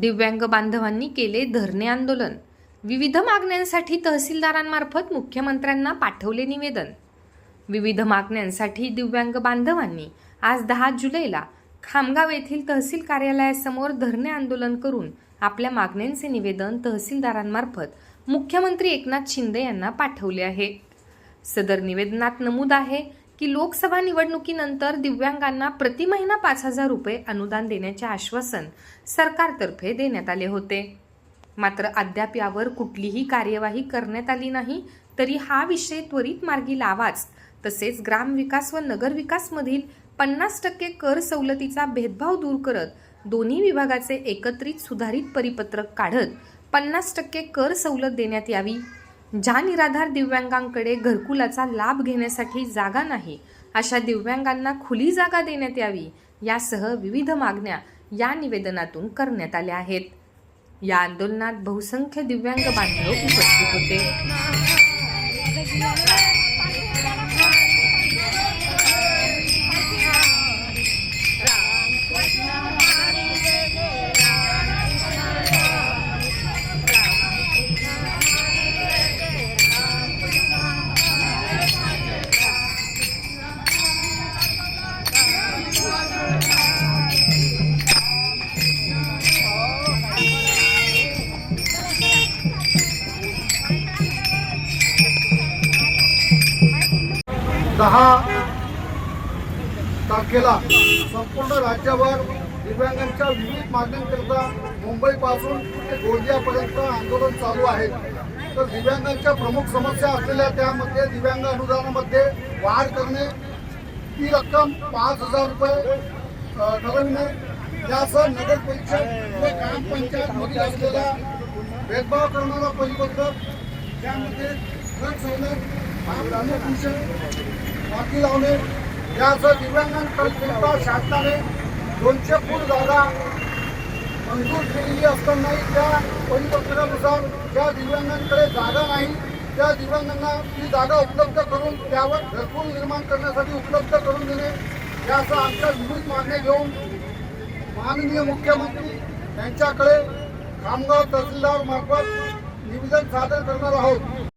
दिव्यांग बांधवांनी केले धरणे आंदोलन. विविध मागण्यांसाठी तहसीलदारांमार्फत मुख्यमंत्र्यांना पाठवले निवेदन. विविध मागण्यांसाठी दिव्यांग बांधवांनी आज दहा जुलैला खामगाव येथील तहसील कार्यालयासमोर धरणे आंदोलन करून आपल्या मागण्यांचे निवेदन तहसीलदारांमार्फत मुख्यमंत्री एकनाथ शिंदे यांना पाठवले आहे. सदर निवेदनात नमूद आहे की लोकसभा निवडणुकीनंतर दिव्यांगांना प्रति महिना पाच हजार रुपये अनुदान देण्याचे आश्वासन सरकारतर्फे देण्यात आले होते. मात्र अद्याप यावर कुठलीही कार्यवाही करण्यात आली नाही तरी हा विषय त्वरित मार्गी लावाच. तसेच ग्रामविकास व नगरविकासमधील पन्नास टक्के कर सवलतीचा भेदभाव दूर करत दोन्ही विभागाचे एकत्रित सुधारित परिपत्रक काढत पन्नास टक्के कर सवलत देण्यात यावी. ज्या निराधार दिव्यांगांकडे घरकुलाचा लाभ घेण्यासाठी जागा नाही अशा दिव्यांगांना खुली जागा देण्यात यावी यासह विविध मागण्या या निवेदनातून करण्यात आल्या आहेत. या आंदोलनात बहुसंख्य दिव्यांग बांधव उपस्थित होते. दहा तारखेला संपूर्ण राज्यभर दिव्यांगांच्या विविध मागण्यांकरता मुंबईपासून ते गोंदियापर्यंत आंदोलन चालू आहे. तर दिव्यांगांच्या प्रमुख समस्या असलेल्या त्यामध्ये दिव्यांग अनुदानामध्ये वाढ करणे ती रक्कम पाच हजार रुपये अ, ठरविणे त्यासह नगर परिषद व ग्रामपंचायतमधील असलेला भेदभाव करणारा परिपत्रक त्यामध्ये वाकी लावणे. यासह दिव्यांगांकडे शासनाने दोनशे फूट जागा मंजूर केलेली असतानाही त्या परिपत्रकानुसार ज्या दिव्यांगांकडे जागा नाही त्या दिव्यांगांना ती जागा उपलब्ध करून त्यावर घरकुल निर्माण करण्यासाठी उपलब्ध करून देणे यासह आमच्या विविध मागण्या घेऊन माननीय मुख्यमंत्री यांच्याकडे खामगाव तहसीलदार मार्फत निवेदन सादर करणार आहोत.